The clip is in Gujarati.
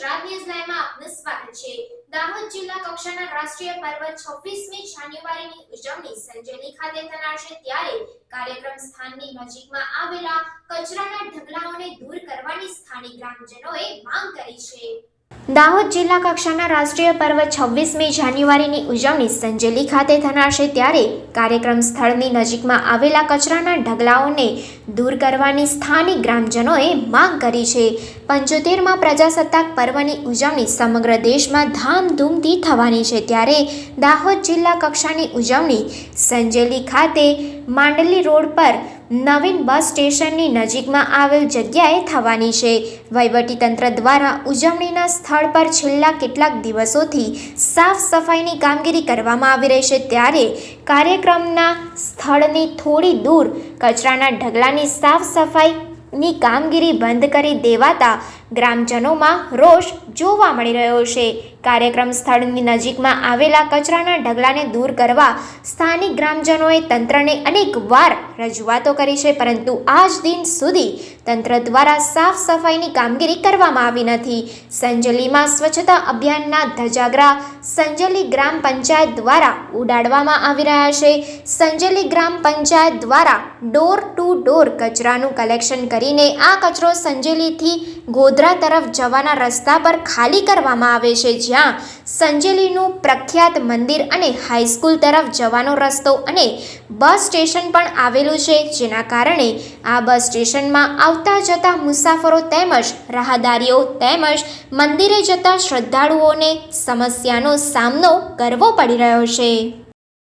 ગુજરાત ન્યૂઝ લાઈવમાં આપનું સ્વાગત છે. દાહોદ જિલ્લા કક્ષાના રાષ્ટ્રીય પર્વ 26મી જાન્યુઆરીની ઉજવણી સંજેલી ખાતે થનાર છે. ત્યારે કાર્યક્રમ સ્થાનની નજીકમાં આવેલા કચરાના ઢગલાઓને દૂર કરવાની સ્થાનિક ગ્રામજનોએ માંગ કરી છે. દાહોદ જિલ્લા કક્ષાના રાષ્ટ્રીય પર્વ છવ્વીસમી જાન્યુઆરીની ઉજવણી સંજેલી ખાતે થનાર છે ત્યારે કાર્યક્રમ સ્થળની નજીકમાં આવેલા કચરાના ઢગલાઓને દૂર કરવાની સ્થાનિક ગ્રામજનોએ માંગ કરી છે. પંચોતેરમાં પ્રજાસત્તાક પર્વની ઉજવણી સમગ્ર દેશમાં ધામધૂમથી થવાની છે ત્યારે દાહોદ જિલ્લા કક્ષાની ઉજવણી સંજેલી ખાતે માંડલી રોડ પર નવીન બસ સ્ટેશનની નજીકમાં આવેલ જગ્યાએ થવાની છે. વહીવટીતંત્ર દ્વારા ઉજવણીના સ્થળ પર છેલ્લા કેટલાક દિવસોથી સાફ સફાઈની કામગીરી કરવામાં આવી રહી છે. ત્યારે કાર્યક્રમના સ્થળની થોડી દૂર કચરાના ઢગલાની સાફ સફાઈની કામગીરી બંધ કરી દેવાતા ગ્રામજનોમાં રોષ જોવા મળી રહ્યો છે. કાર્યક્રમ સ્થળની નજીકમાં આવેલા કચરાના ઢગલાને દૂર કરવા સ્થાનિક ગ્રામજનોએ તંત્રને અનેક વાર રજૂઆતો કરી છે, પરંતુ આજ દિન સુધી તંત્ર દ્વારા સાફ સફાઈની કામગીરી કરવામાં આવી નથી. સંજલીમાં સ્વચ્છતા અભિયાનના ધજાગરા સંજલી ગ્રામ પંચાયત દ્વારા ઉડાડવામાં આવી રહ્યા છે. સંજલી ગ્રામ પંચાયત દ્વારા ડોર ટુ ડોર કચરાનું કલેક્શન કરીને આ કચરો સંજલીથી સંજેલીથી ગોધરા તરફ જવાના રસ્તા પર ખાલી કરવામાં આવે છે, જ્યાં સંજેલીનું પ્રખ્યાત મંદિર અને હાઈસ્કૂલ તરફ જવાનો રસ્તો અને બસ સ્ટેશન પણ આવેલું છે, જેના કારણે આ બસ સ્ટેશનમાં આવતા જતા મુસાફરો તેમજ રાહદારીઓ તેમજ મંદિરે જતા શ્રદ્ધાળુઓને સમસ્યાનો સામનો કરવો પડી રહ્યો છે.